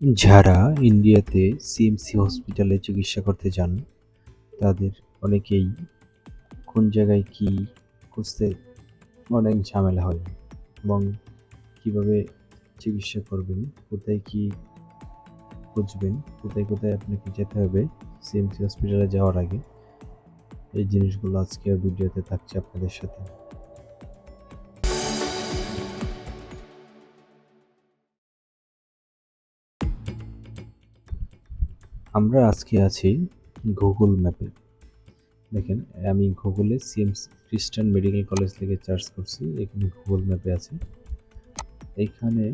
যারা ইন্ডিয়াতে সিএমসি হসপিটালে চিকিৎসা করতে যান, তাদের অনেকেই কোন জায়গায় কি খুঁজতে অনেক ঝামেলা হয় এবং কীভাবে চিকিৎসা করবেন, কোথায় কী খুঁজবেন, কোথায় কোথায় আপনাকে যেতে হবে সিএমসি হসপিটালে যাওয়ার আগে। এই জিনিসগুলো আজকের ভিডিওতে থাকছে আপনাদের সাথে। আমরা আজকে আছি গুগল ম্যাপে দেখেন, আমি গুগলে সিএমস খ্রিস্টান মেডিকেল কলেজ থেকে চার্জ করছি, এখানে গুগল ম্যাপে আছে। এইখানে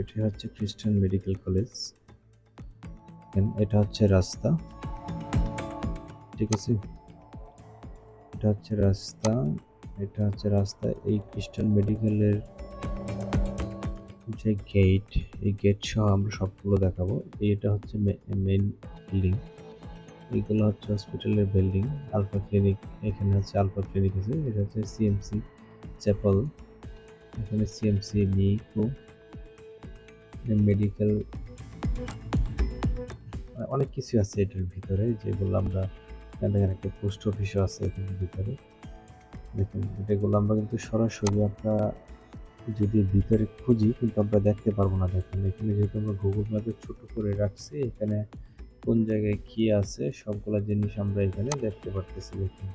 এটি হচ্ছে খ্রিস্টান মেডিকেল কলেজ এটা হচ্ছে রাস্তা। ঠিক আছে? এটা হচ্ছে রাস্তা, এটা হচ্ছে রাস্তা, এই খ্রিস্টান মেডিকেলের যে গেট এই গেট সহ আমরা সবগুলো দেখাবো। এটা হচ্ছে মেইন বিল্ডিং এইগুলো হচ্ছে হসপিটালের বিল্ডিং আলফা ক্লিনিক এখানে হচ্ছে আলফা ক্লিনিক আছে। এটা হচ্ছে সিএমসি চ্যাপল এখানে সিএমসি মিকো মেডিকেল অনেক কিছু আছে এটার ভিতরে। যেগুলো আমরা দেখেন একটা পোস্ট অফিসও আছে এখানের ভিতরে। দেখুন, এটাগুলো আমরা কিন্তু সরাসরি আমরা যদি ভিতরে খুঁজি কিন্তু আমরা দেখতে পারব না। দেখুন, এখানে যেহেতু আমরা গুগল ম্যাপে ছোট করে রাখছি, এখানে কোন জায়গায় কি আছে, সবগুলো জিনিস আমরা এখানে দেখতে পারতেছি। দেখুন।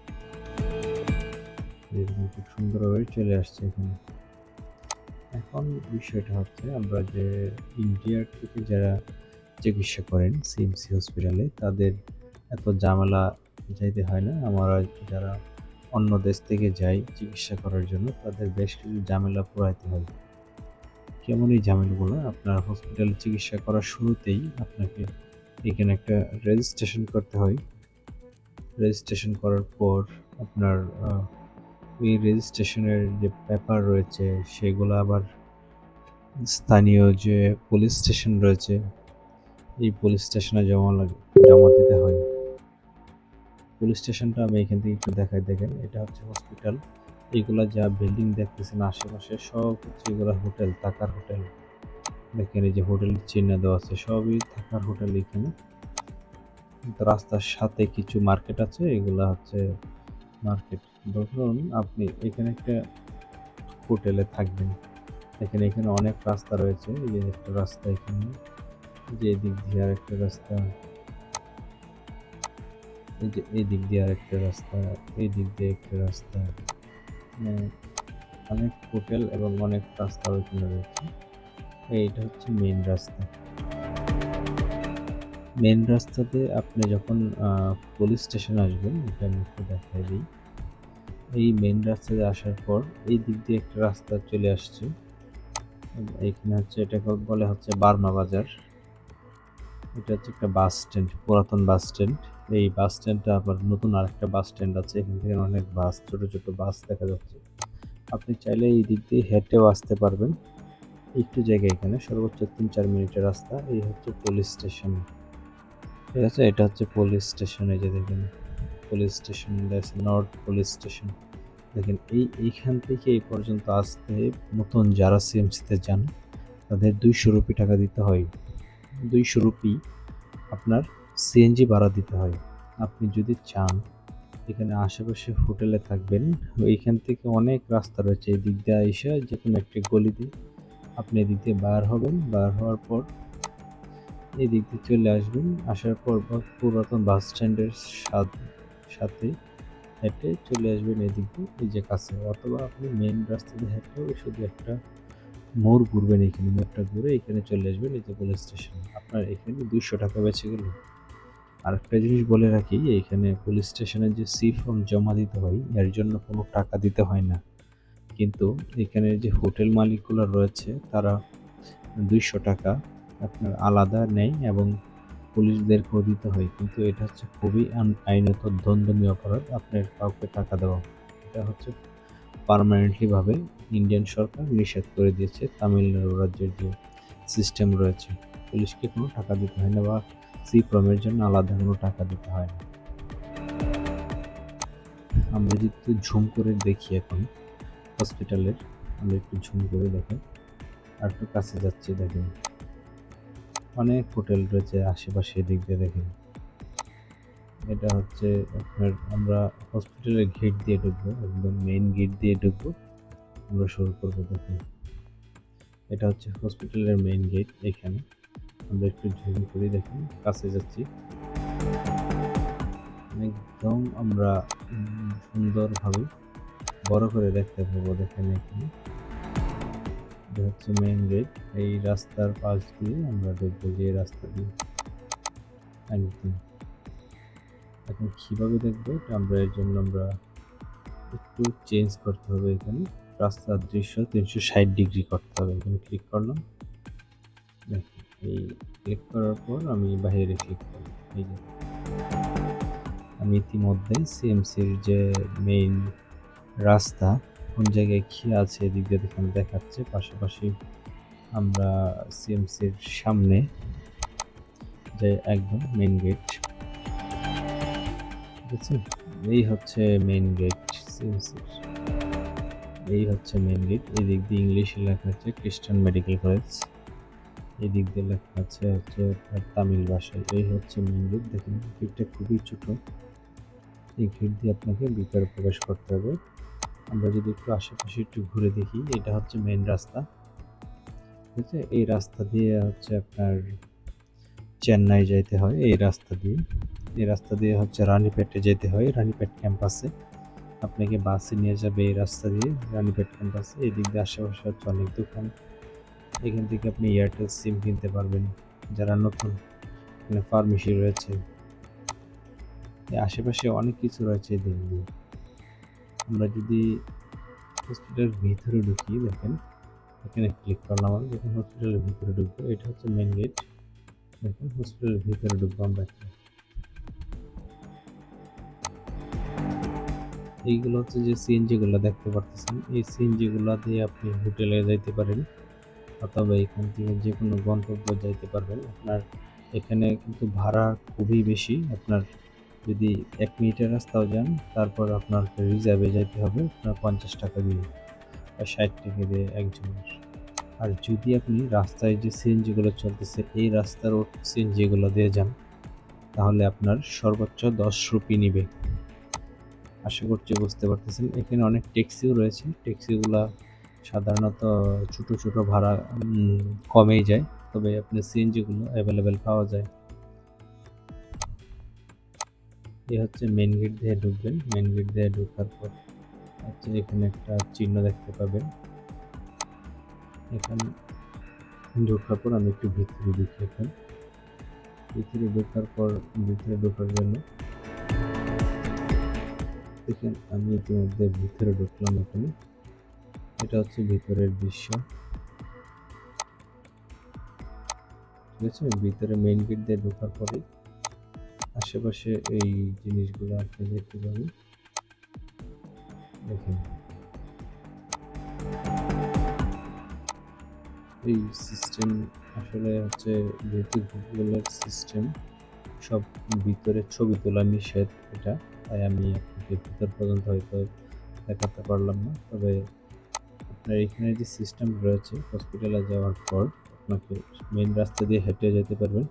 খুব সুন্দরভাবে চলে আসছে এখানে। এখন বিষয়টা হচ্ছে আমরা যে ইন্ডিয়ার থেকে যারা চিকিৎসা করেন সিএমসি হসপিটালে তাদের এত ঝামেলা যাইতে হয় না। আমরা যারা অন্য দেশ থেকে যাই চিকিৎসা করার জন্য, তাদের বেশ কিছু ঝামেলা পোড়াইতে হয় কেমন এই ঝামেলাগুলো? আপনার হসপিটালে চিকিৎসা করার শুরুতেই আপনাকে এখানে একটা রেজিস্ট্রেশন করতে হয়। রেজিস্ট্রেশন করার পর আপনার এই রেজিস্ট্রেশনের যে পেপার রয়েছে, সেগুলো আবার স্থানীয় যে পুলিশ স্টেশন রয়েছে, এই পুলিশ স্টেশনে জমা লাগে, জমা দিতে হয়। পুলিশ স্টেশনটা আমি এখান থেকে একটু দেখাই, দেখেন। এটা হচ্ছে হসপিটাল এইগুলা যা বিল্ডিং দেখতেছেন, আশেপাশে সব এগুলো হোটেল থাকার হোটেল দেখেন, এই যে হোটেল চিহ্ন দেওয়া আছে, সবই থাকার হোটেল এখানে। রাস্তার সাথে কিছু মার্কেট আছে, এগুলা হচ্ছে মার্কেট ধরুন, আপনি এখানে একটা হোটেলে থাকবেন। এখানে এখানে অনেক রাস্তা রয়েছে। এই যে একটা রাস্তা এখানে, যে দিক দিয়ে আর একটা রাস্তা। এই যে, এই দিক দিয়ে আরেকটা রাস্তা, এই দিয়ে একটা রাস্তা। মানে অনেক হোটেল এবং অনেক রাস্তা ওইখানে রয়েছে। এইটা হচ্ছে মেন রাস্তা। মেন রাস্তাতে আপনি যখন পুলিশ স্টেশন আসবেন এটা আমি একটু দেখাই দিই। এই মেন রাস্তাতে আসার পর এই দিক দিয়ে একটা রাস্তা চলে আসছে। এখানে হচ্ছে, এটাকে বলে হচ্ছে বার্মা বাজার। এটা হচ্ছে একটা বাস স্ট্যান্ড, পুরাতন বাস স্ট্যান্ড। এই বাস স্ট্যান্ডটা আবার নতুন আরেকটা বাস স্ট্যান্ড আছে, এখান থেকে অনেক বাস, ছোট ছোট বাস দেখা যাচ্ছে। আপনি চাইলে এই দিক দিয়ে হেঁটেও আসতে পারবেন। একটু জায়গা এখানে, সর্বোচ্চ তিন চার মিনিটের রাস্তা। এই হচ্ছে পুলিশ স্টেশন। ঠিক আছে, এটা হচ্ছে পুলিশ স্টেশন, এই যে দেখেন। Police station north police station. দেখেন, এই, এইখান থেকে এই পর্যন্ত আসতে নতুন যারা সিএমসিতে যান, তাদের দুইশো রুপি টাকা দিতে হয়। দুইশো রুপি আপনার সিএনজি ভাড়া দিতে হয়। আপনি যদি চান, এখানে আশেপাশে হোটেলে থাকবেন, এইখান থেকে অনেক রাস্তা রয়েছে। এই দিক দিয়ে এসে যে কোনো একটি গলি দিয়ে আপনি এদিক দিয়ে বার হবেন। বার হওয়ার পর এই দিক দিয়ে চলে আসবেন। আসার পর পুরাতন বাস স্ট্যান্ডের সাথে হেঁটে চলে আসবেন এদিক দিয়ে। এই যে কাছে, অথবা আপনি মেন রাস্তা দিয়ে হেঁটে শুধু একটা মোড় ঘুরবেন এখানে, মোড়টা ঘুরে এখানে চলে আসবেন, এই যে পুলিশ স্টেশন আপনার এখানে দুশো টাকা বেঁচে গেল। আরেকটা জিনিস বলে রাখি, এখানে পুলিশ স্টেশনে যে সি ফর্ম জমা দিতে হয়, এর জন্য কোনো টাকা দিতে হয় না। কিন্তু এখানে যে হোটেল মালিকগুলো রয়েছে, তারা দুইশো টাকা আপনার আলাদা নেয় এবং পুলিশদেরকেও দিতে হয়। কিন্তু এটা হচ্ছে খুবই আইনত দ্বন্দ্বনীয় অপরাধ, আপনার কাউকে টাকা দেওয়া। এটা হচ্ছে পারমানেন্টলিভাবে ইন্ডিয়ান সরকার নিষেধ করে দিয়েছে তামিলনাড়ু রাজ্যের যে সিস্টেম রয়েছে। পুলিশকে কোনো টাকা দিতে হয় না বা সি প্রমের জন্য আলাদা কোনো টাকা দিতে হয় না। আমরা যদি একটু ঝুম করে দেখি এখন হসপিটালের আমরা একটু ঝুম করে দেখেন আর একটু কাছে যাচ্ছি, দেখেন। অনেক হোটেল রয়েছে, আশেপাশে এদিক দিয়ে দেখেন। এটা হচ্ছে আপনার, আমরা হসপিটালের গেট দিয়ে ঢুকবো, একদম মেইন গেট দিয়ে ঢুকবো। আমরা শুরু করব দেখুন। এটা হচ্ছে হসপিটালের মেইন গেট এখানে। আমরা একটু ঝুম করে, দেখুন, কাছে যাচ্ছি। একদম আমরা সুন্দরভাবে বড় করে দেখতে পাবো, দেখেন এখানে। এটা হচ্ছে মেইন গেট এই রাস্তার পাশ দিয়ে আমরা ঢুকবো যে রাস্তা দিয়ে। একদম। এখন কীভাবে দেখব? আমরা এর জন্য আমরা একটু চেঞ্জ করতে হবে এখানে। রাস্তার দৃশ্য তিনশো ষাট ডিগ্রি করতে হবে। এখানে ক্লিক করলাম। এই ক্লিক করার পর আমি বাইরে ক্লিক করলাম। এই যে। আমি ইতিমধ্যে সিএমসির যে মেইন রাস্তা, কোন জায়গায় কি আছে এদিক দিয়ে দেখুন দেখাচ্ছে। পাশাপাশি আমরা সিএমসির সামনে যে একদম মেইন গেট আছে এই হচ্ছে মেইন গেট সিএমসির এই হচ্ছে মেইন গেট এই দিক দিয়ে ইংলিশে লেখা আছে খ্রিস্টান মেডিকেল কলেজ এই দিক দিয়ে লেখা আছে হচ্ছে তামিল ভাষায়। এই হচ্ছে মেইন গেট দেখুন গেটটা খুবই ছোট। এই গেট দিয়ে আপনাকে ভিতরে প্রবেশ করতে হবে। আমরা যদি একটু আশেপাশে একটু ঘুরে দেখি, এটা হচ্ছে মেইন রাস্তা। ঠিক আছে? এই রাস্তা দিয়ে হচ্ছে আপনার চেন্নাই যাইতে হয়, এই রাস্তা দিয়ে। এই রাস্তা দিয়ে হচ্ছে রানীপেটে যেতে হয়, রানীপেট ক্যাম্পাসে। আপনাকে বাসে নিয়ে যাবে এই রাস্তা দিয়ে, রানীপেট ক্যাম্পাসে। এই দিক দিয়ে আশেপাশে হচ্ছে অনেক দোকান। এখান থেকে আপনি এয়ারটেল সিম কিনতে পারবেন। যারা নতুন এখানে ফার্মেসি রয়েছে আশেপাশে অনেক কিছু রয়েছে দিক দিয়ে। আমরা যদি হসপিটালের ভিতরে ঢুকি, দেখেন, এখানে ক্লিক করলাম আমি যখন হসপিটালের ভিতরে ঢুকবো, এটা হচ্ছে মেন গেট। দেখুন, হসপিটালের ভিতরে ঢুকবো আমরা। এইগুলো হচ্ছে যে সিএনজি গুলো দেখতে পারতেছেন। এই সিএনজি গুলো দিয়ে আপনি হোটেলে যাইতে পারেন অথবা এখান থেকে যে কোনো গন্তব্য যাইতে পারবেন। আপনার এখানে কিন্তু ভাড়া খুবই বেশি। আপনার যদি এক মিনিটের রাস্তাও যান, তারপর আপনার রিজার্ভে যাইতে হবে। আপনার পঞ্চাশ টাকা দিয়ে বা ষাট টাকা দিয়ে একজনের। আর যদি আপনি রাস্তায় যে সিএনজিগুলো চলতেছে, এই রাস্তার সিএনজিগুলো দিয়ে যান, তাহলে আপনার সর্বোচ্চ দশ রুপি নিবে। আশা করছি বুঝতে পারতেছেন। এখানে অনেক ট্যাক্সিও রয়েছে। ট্যাক্সিগুলা সাধারণত ছোট ছোট ভাড়া কমেই যায়। তবে আপনি সিএনজিগুলো অ্যাভেলেবেল পাওয়া যায়। এ হচ্ছে মেন গেট দিয়ে ঢুকবেন। মেন গেট দিয়ে ঢোকার পর হচ্ছে এখানে একটা চিহ্ন দেখতে পাবেন। এখানে ঢোকার পর আমি একটু ভিতরে ঢুকি এখন। ভিতরে ঢোকার পর ভিতরে ঢোকার জন্য দেখেন, আমি ইতিমধ্যে ভিতরে ঢুকলাম এখানে। এটা হচ্ছে ভিতরের দৃশ্য। ঠিক আছে? ভিতরে মেইন গেট দিয়ে ঢোকার পরে আশেপাশে এই জিনিসগুলো আপনি দেখতে পাবেন দেখেন। এই সিস্টেম আসলে হচ্ছে যেহেতু গুগলের সিস্টেম সব ভিতরে ছবি তোলা নিষেধ এটা। তাই আমি আপনাকে ভিতর পর্যন্ত হয়তো দেখাতে পারলাম না। তবে আপনার এখানে যে সিস্টেম রয়েছে হসপিটালে যাওয়ার পর আপনাকে মেন রাস্তা দিয়ে হেঁটে যেতে পারবেন।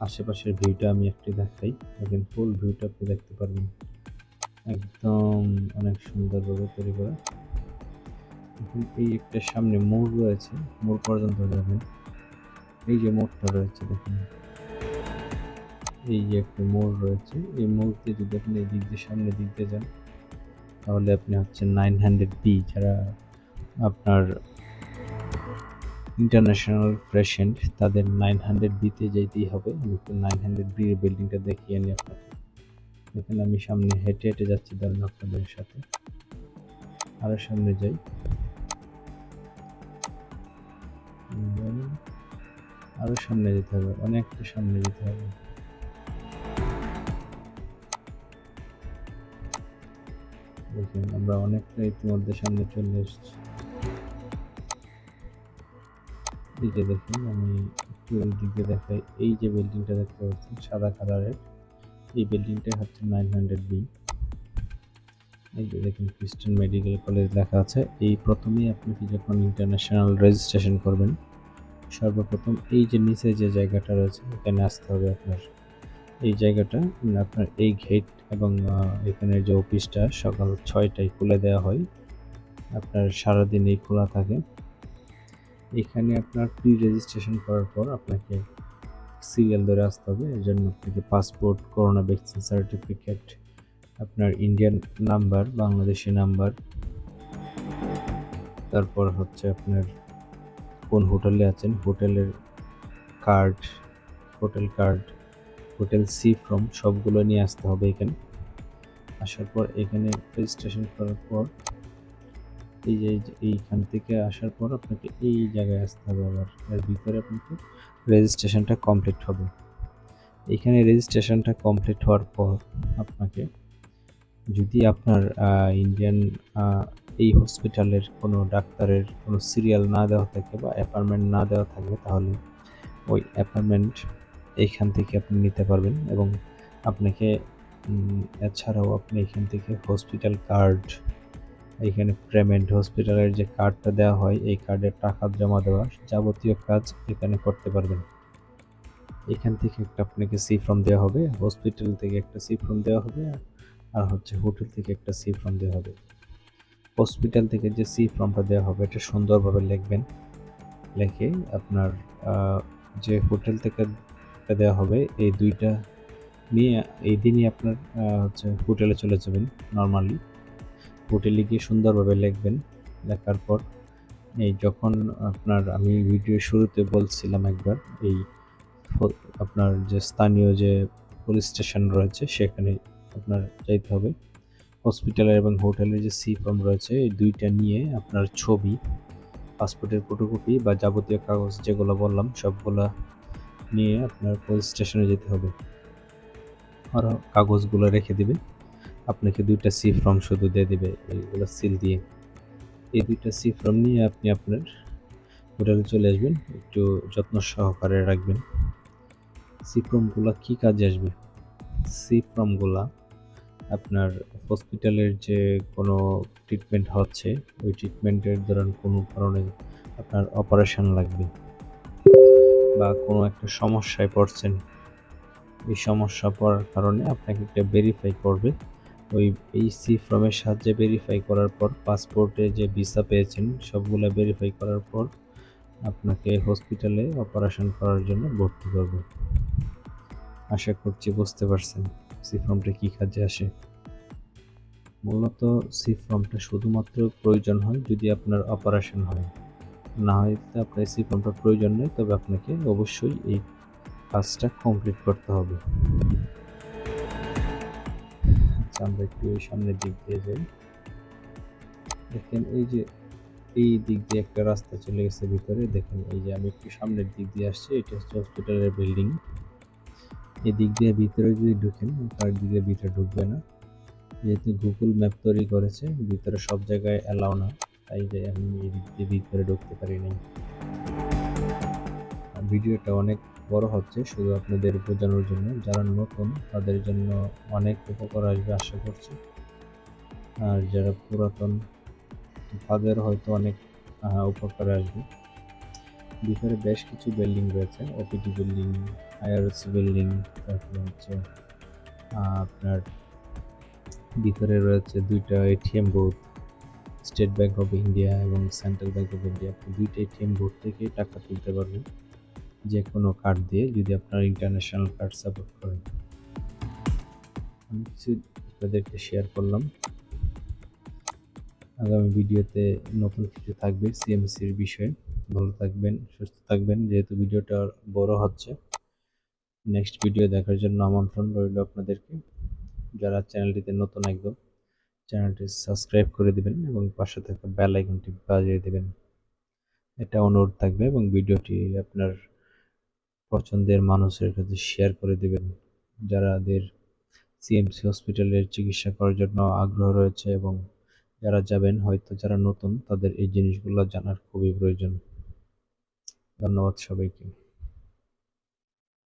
আশেপাশের ভিউটা আমি একটি দেখাই। দেখেন ফুল ভিউটা আপনি দেখতে পারবেন। একদম অনেক সুন্দরভাবে তৈরি করা এখন এই একটা সামনে মোড় রয়েছে। মোড় পর্যন্ত যাবেন। এই যে মোড়টা রয়েছে, দেখুন। এই যে একটা মোড় রয়েছে, এই মোড়তে যদি আপনি এই দিক দিয়ে সামনে দিক দিয়ে যান, তাহলে আপনি হচ্ছে নাইন হান্ড্রেড বি, যারা আপনার ইন্টারন্যাশনাল পেশেন্ট তাদের নাইন হান্ড্রেড বিতে যেতেই হবে। আমি একটু নাইন হান্ড্রেড বি বিল্ডিংটা দেখিয়ে নিই আপনাকে এখানে আমি সামনে হেঁটে হেঁটে যাচ্ছি ধরেন আপনাদের সাথে। আরও সামনে যাই। আরও সামনে যেতে হবে, অনেকটা সামনে যেতে হবে। দেখুন, আমরা অনেকটা ইতিমধ্যে সামনে চলে এসেছি। এই দেখুন, আমি একটু দিকে দেখাই। এই যে বিল্ডিংটা দেখতে পাচ্ছেন, সাদা কালারের এই বিল্ডিংটা হচ্ছে নাইন হান্ড্রেড বি এই যে দেখুন খ্রিস্টান মেডিকেল কলেজ লেখা আছে। এই প্রথমেই আপনাকে যখন ইন্টারন্যাশনাল রেজিস্ট্রেশন করবেন, সর্বপ্রথম এই যে নিচে যে জায়গাটা রয়েছে, এখানে আসতে হবে আপনার। এই জায়গাটা উম, আপনার এই গেট এবং আহ, এখানের যে অফিসটা সকাল ছয়টায় খুলে দেওয়া হয়। আপনার সারাদিনই খোলা থাকে। এখানে আপনার প্রি রেজিস্ট্রেশন করার পর আপনাকে সিরিয়াল ধরে আসতে হবে। এর জন্য আপনাকে পাসপোর্ট করোনা ভ্যাকসিন সার্টিফিকেট আপনার ইন্ডিয়ান নাম্বার বাংলাদেশি নাম্বার তারপর হচ্ছে আপনার কোন হোটেলে আছেন হোটেলের card hotel card hotel C form সবগুলো নিয়ে আসতে হবে এখানে। আসার পর এখানে রেজিস্ট্রেশন করার পর এই যে এইখান থেকে আসার পর আপনাকে এই জায়গায় আসতে হবে আবার। এর ভিতরে আপনাকে রেজিস্ট্রেশনটা কমপ্লিট হবে। এখানে রেজিস্ট্রেশনটা কমপ্লিট হওয়ার পর আপনাকে যদি আপনার ইন্ডিয়ান এই হসপিটালের কোনো ডাক্তারের কোনো সিরিয়াল না দেওয়া থাকে বা অ্যাপার্টমেন্ট না দেওয়া থাকে তাহলে ওই অ্যাপয়েন্টমেন্ট এইখান থেকে আপনি নিতে পারবেন এবং আপনাকে এছাড়াও আপনি এখান থেকে হসপিটাল কার্ড এখানে পেমেন্ট হসপিটালের যে কার্ডটা দেওয়া হয়, এই কার্ডে টাকা জমা দেওয়া যাবতীয় কাজ এখানে করতে পারবেন। এখান থেকে একটা আপনাকে সি ফর্ম দেওয়া হবে হসপিটাল থেকে একটা সি ফর্ম দেওয়া হবে, আর হচ্ছে হোটেল থেকে একটা সি ফর্ম দেওয়া হবে। হসপিটাল থেকে যে সি ফর্মটা দেওয়া হবে, এটা সুন্দরভাবে লিখবেন। লিখে আপনার যে হোটেল থেকে এটা দেওয়া হবে। এই দুইটা নিয়ে, এই দিনই আপনার হচ্ছে হোটেলে চলে যাবেন নর্মালি হোটেলে গিয়ে সুন্দরভাবে লিখবেন। লেখার পর এই যখন আপনার, আমি ভিডিও শুরুতে বলছিলাম একবার, এই আপনার যে স্থানীয় যে পুলিশ স্টেশন রয়েছে, সেখানে আপনার যাইতে হবে। হসপিটালের এবং হোটেলের যে সি ফর্ম রয়েছে, এই দুইটা নিয়ে আপনার ছবি পাসপোর্টের ফটোকপি বা যাবতীয় কাগজ যেগুলো বললাম, সবগুলা নিয়ে আপনার পুলিশ স্টেশনে যেতে হবে। আর কাগজগুলো রেখে দিবে। আপনাকে দুইটা সি ফর্ম শুধু দিয়ে দিবে, এইগুলো সিল দিয়ে। এই দুইটা সি ফর্ম নিয়ে আপনি আপনার হোটেলে চলে আসবেন, একটু যত্ন সহকারে রাখবেন। সি ফর্মগুলো কী কাজে আসবে? সি ফর্মগুলা আপনার হসপিটালের যে কোনো ট্রিটমেন্ট হচ্ছে, ওই ট্রিটমেন্টের দৌরান কোনো কারণে আপনার অপারেশন লাগবে। বা কোনো একটা সমস্যায় পড়ছেন, এই সমস্যা পড়ার কারণে আপনাকে একটা ভেরিফাই করবে। ওই এই সি ফর্মের সাহায্যে ভেরিফাই করার পর পাসপোর্টে যে ভিসা পেয়েছেন, সবগুলো ভেরিফাই করার পর আপনাকে হসপিটালে অপারেশন করার জন্য ভর্তি করবে। আশা করছি বুঝতে পারছেন সি ফর্মটা কী কাজে আসে। মূলত সি ফর্মটা শুধুমাত্র প্রয়োজন হয় যদি আপনার অপারেশন হয়। না হয় আপনার সি ফর্মটা প্রয়োজন নেই, তবে আপনাকে অবশ্যই এই কাজটা কমপ্লিট করতে হবে। আচ্ছা আমরা একটু সামনের দিক দিয়ে যাই। দেখেন, এই যে এই দিক দিয়ে একটা রাস্তা চলে গেছে ভিতরে। দেখেন, এই যে আমি একটু সামনের দিক দিয়ে আসছি, এটা হচ্ছে হসপিটালের বিল্ডিং এই দিক দিয়ে ভিতরে যদি ঢুকেন, তার দিকে ভিতরে ঢুকবে না। যেহেতু গুগল ম্যাপ তৈরি করেছে, ভিতরে সব জায়গায় অ্যালাউ না। তাই যে আমি এই ভিতরে ঢুকতে পারি নাই। আর ভিডিওটা অনেক বড় হচ্ছে শুধু আপনাদের বোঝানোর জন্য। যারা নতুন, তাদের জন্য অনেক উপকার আসবে আশা করছি। আর যারা পুরাতন, তাদের হয়তো অনেক উপকার আসবে। ভিতরে বেশ কিছু বিল্ডিং রয়েছে ওপিডি বিল্ডিং আইআরএস বিল্ডিং, তারপরে হচ্ছে আপনার ভিতরে রয়েছে দুইটা ATM booth State Bank of India এবং সেন্ট্রাল ব্যাঙ্ক অফ ইন্ডিয়া আপনি দুইটা এটিএম বুথ থেকে টাকা তুলতে পারবেন। যে কোনো কার্ড দিয়ে যদি আপনার ইন্টারন্যাশনাল কার্ড সাপোর্ট করেন। আমি কিছু আপনাদেরকে শেয়ার করলাম। আগামী ভিডিওতে নতুন কিছু থাকবে সিএমসির বিষয়ে। ভালো থাকবেন, সুস্থ থাকবেন। যেহেতু ভিডিওটা বড় হচ্ছে নেক্সট ভিডিও দেখার জন্য আমন্ত্রণ রইল আপনাদেরকে। যারা চ্যানেলটিতে নতুন একদম চ্যানেলটি সাবস্ক্রাইব করে দিবেন এবং পাশে থাকা বেল আইকনটি বাজিয়ে দিবেন। এটা অনুরোধ থাকবে এবং ভিডিওটি আপনার পছন্দের মানুষের কাছে শেয়ার করে দিবেন। যারাদের সিএমসি হসপিটালের চিকিৎসা করার জন্য আগ্রহ রয়েছে এবং যারা যাবেন, হয়তো যারা নতুন, তাদের এই জিনিসগুলো জানার খুবই প্রয়োজন। ধন্যবাদ সবাইকে।